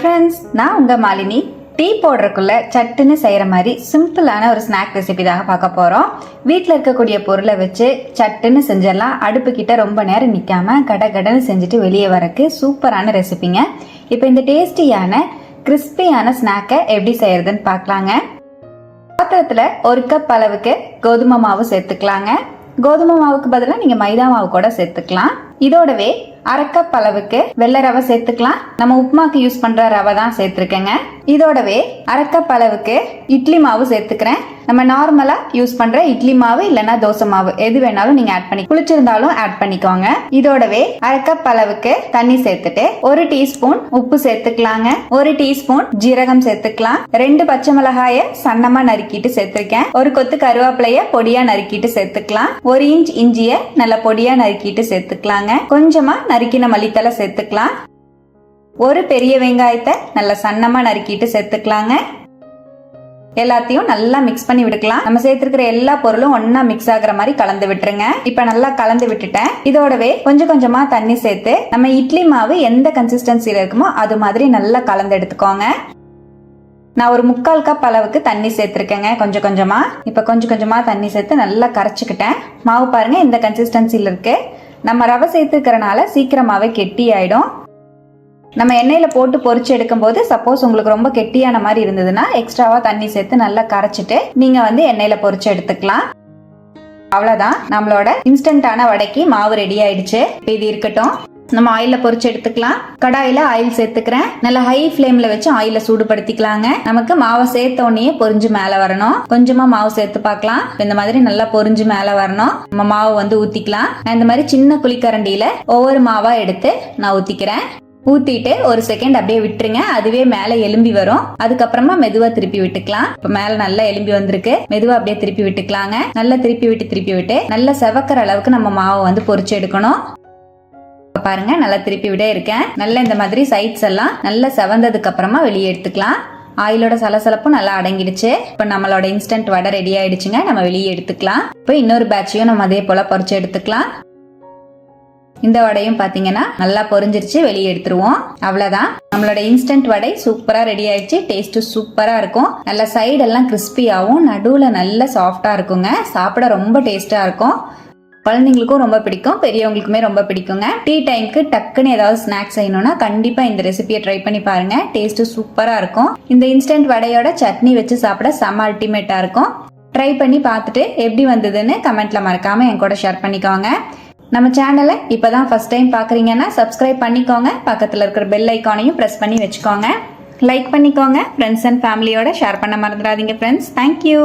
Friends நான் உங்க Malini. Tea போடுறதுக்குள்ள சட்டுன்னு செய்கிற மாதிரி சிம்பிளான ஒரு ஸ்நாக் ரெசிபி தான் பார்க்க போகிறோம் வீட்டில் இருக்கக்கூடிய பொருளை வச்சு சட்டுன்னு செஞ்சிடலாம். அடுப்பு கிட்ட ரொம்ப நேரம் நிற்காம கட கடன்னு செஞ்சுட்டு வெளியே வரக்கு சூப்பரான ரெசிபிங்க இப்போ இந்த டேஸ்டியான கிறிஸ்பியான ஸ்நாக்கை எப்படி செய்யறதுன்னு பார்க்கலாங்க. பாத்திரத்தில் ஒரு கப் அளவுக்கு கோதுமை மாவு சேர்த்துக்கலாங்க. கோதுமை மாவுக்கு பதிலாக நீங்கள் மைதா மாவு கூட சேர்த்துக்கலாம். இதோடவே அரை அளவுக்கு வெள்ளை ரவை சேர்த்துக்கலாம். நம்ம உப்புமாக்கு யூஸ் பண்ற ரவை தான் சேர்த்துருக்கேங்க. இதோடவே அரை அளவுக்கு இட்லி மாவு சேர்த்துக்கிறேன். நம்ம நார்மலா யூஸ் பண்ற இட்லி மாவு இல்லைன்னா தோசை மாவு. எது வேணாலும் நீங்க ஆட் பண்ணி குளிச்சிருந்தாலும் ஆட் பண்ணிக்கோங்க. இதோடவே அரை கப் அளவுக்கு தண்ணி சேர்த்துட்டு ஒரு டீஸ்பூன் உப்பு சேர்த்துக்கலாங்க. ஒரு டீஸ்பூன் ஜீரகம் சேர்த்துக்கலாம். ரெண்டு பச்சை மிளகாய சன்னமா நறுக்கிட்டு சேர்த்திருக்கேன். ஒரு கொத்து கருவேப்பிலைய பொடியா நறுக்கிட்டு சேர்த்துக்கலாம். ஒரு இன்ச் இஞ்சிய நல்ல பொடியா நறுக்கிட்டு சேர்த்துக்கலாங்க. கொஞ்சமா நறுக்கின மல்லித்தலை சேர்த்துக்கலாம். ஒரு பெரிய வெங்காயத்தை நல்லா சன்னமாக நறுக்கிட்டு சேர்த்துக்கலாங்க. எல்லாத்தையும் நல்லா மிக்ஸ் பண்ணி விட்டுக்கலாம். நம்ம சேர்த்துருக்கிற எல்லா பொருளும் ஒன்னா மிக்ஸ் ஆகுற மாதிரி கலந்து விட்டுருங்க. இப்ப நல்லா கலந்து விட்டுட்டேன். இதோடவே கொஞ்சம் கொஞ்சமா தண்ணி சேர்த்து நம்ம இட்லி மாவு எந்த கன்சிஸ்டன்சியில இருக்குமோ அது மாதிரி நல்லா கலந்து எடுத்துக்கோங்க. நான் ஒரு முக்கால் கப் அளவுக்கு தண்ணி சேர்த்துருக்கேங்க கொஞ்சம் கொஞ்சமா. இப்ப கொஞ்சம் கொஞ்சமா தண்ணி சேர்த்து நல்லா கரைச்சிக்கிட்டேன். மாவு பாருங்க இந்த கன்சிஸ்டன்சியில் இருக்கு. நம்ம ரவை சேர்த்துக்கிறனால சீக்கிரமாகவே கெட்டி ஆகிடும் நம்ம எண்ணெயில் போட்டு பொறிச்சு எடுக்கும்போது சப்போஸ் உங்களுக்கு ரொம்ப கெட்டியான மாதிரி இருந்ததுன்னா எக்ஸ்ட்ராவாக தண்ணி சேர்த்து நல்லா கரைச்சிட்டு நீங்கள் வந்து எண்ணெயில் பொறிச்சு எடுத்துக்கலாம். அவ்வளோதான் நம்மளோட இன்ஸ்டண்ட்டான வடைக்கு மாவு ரெடி ஆயிடுச்சு. இது இருக்கட்டும். நம்ம ஆயில பொறிச்சு எடுத்துக்கலாம். கடாயில ஆயில் சேர்த்துக்கிறேன். நல்லா ஹை ஃப்ளேம்ல வச்சு ஆயில சூடுபடுத்திக்கலாங்க. நமக்கு மாவை சேர்த்த உடனே பொறிஞ்சு மேல வரணும். கொஞ்சமா மாவு சேர்த்து பார்க்கலாம். இந்த மாதிரி நல்லா பொரிஞ்சு மேல வரணும். நம்ம மாவு வந்து ஊத்திக்கலாம். நான் இந்த மாதிரி சின்ன குழிக்கரண்டியில ஒவ்வொரு மாவா எடுத்து நான் ஊத்திக்கிறேன். ஊத்திட்டு ஒரு செகண்ட் அப்படியே விட்டுருங்க. அதுவே மேல எலும்பி வரும். அதுக்கப்புறமா மெதுவா திருப்பி விட்டுக்கலாம். இப்ப மேல நல்லா எலும்பி வந்திருக்கு. மெதுவா அப்படியே திருப்பி விட்டுக்கலாங்க. நல்லா திருப்பி விட்டு திருப்பி விட்டு நல்லா செவக்கிற அளவுக்கு நம்ம மாவை வந்து பொறிச்சு எடுக்கணும். இப்ப பாருங்க. நல்லா திருப்பி விட இருக்கேன். நல்லா இந்த மாதிரி சைட்ஸ் எல்லாம் நல்லா செவந்ததுக்கு அப்புறமா வெளியே எடுத்துக்கலாம். ஆயிலோட சலசலப்பும் நல்லா அடங்கிடுச்சு. இப்போ நம்மளோட இன்ஸ்டன்ட் வடை ரெடி ஆயிடுச்சுங்க. நம்ம வெளியே எடுத்துக்கலாம். இப்போ இன்னொரு பேட்சையும் நம்ம அதே போல பொறிச்சு எடுத்துக்கலாம். இந்த வடையும் பார்த்தீங்கன்னா நல்லா பொரிஞ்சிருச்சு வெளியே எடுத்துருவோம். அவ்வளோதான் நம்மளோட இன்ஸ்டன்ட் வடை சூப்பராக ரெடி ஆயிடுச்சு. டேஸ்ட்டு சூப்பராக இருக்கும். நல்ல சைடெல்லாம் கிறிஸ்பியாகவும் நடுவில் நல்ல சாஃப்டாக இருக்குங்க. சாப்பிட ரொம்ப டேஸ்ட்டாக இருக்கும். குழந்தைங்களுக்கும் ரொம்ப பிடிக்கும் பெரியவங்களுக்குமே ரொம்ப பிடிக்குங்க. டீ டைம்க்கு டக்குன்னு ஏதாவது ஸ்நாக்ஸ் செய்யணும்னா கண்டிப்பாக இந்த ரெசிபியை ட்ரை பண்ணி பாருங்க. டேஸ்ட்டு சூப்பராக இருக்கும். இந்த இன்ஸ்டன்ட் வடையோட சட்னி வச்சு சாப்பிட செம்ம அல்டிமேட்டாக இருக்கும். ட்ரை பண்ணி பார்த்துட்டு எப்படி வந்ததுன்னு கமெண்ட்ல மறக்காம என் கூட ஷேர் பண்ணிக்கோங்க. நம்ம சேனலை இப்போ தான் ஃபஸ்ட் டைம் பார்க்குறீங்கன்னா சப்ஸ்கிரைப் பண்ணிக்கோங்க. பக்கத்தில் இருக்கிற பெல் ஐக்கானையும் ப்ரெஸ் பண்ணி வச்சுக்கோங்க. லைக் பண்ணிக்கோங்க. ஃப்ரெண்ட்ஸ் அண்ட் ஃபேமிலியோட ஷேர் பண்ண மறந்துடாதீங்க ஃப்ரெண்ட்ஸ் தேங்க்யூ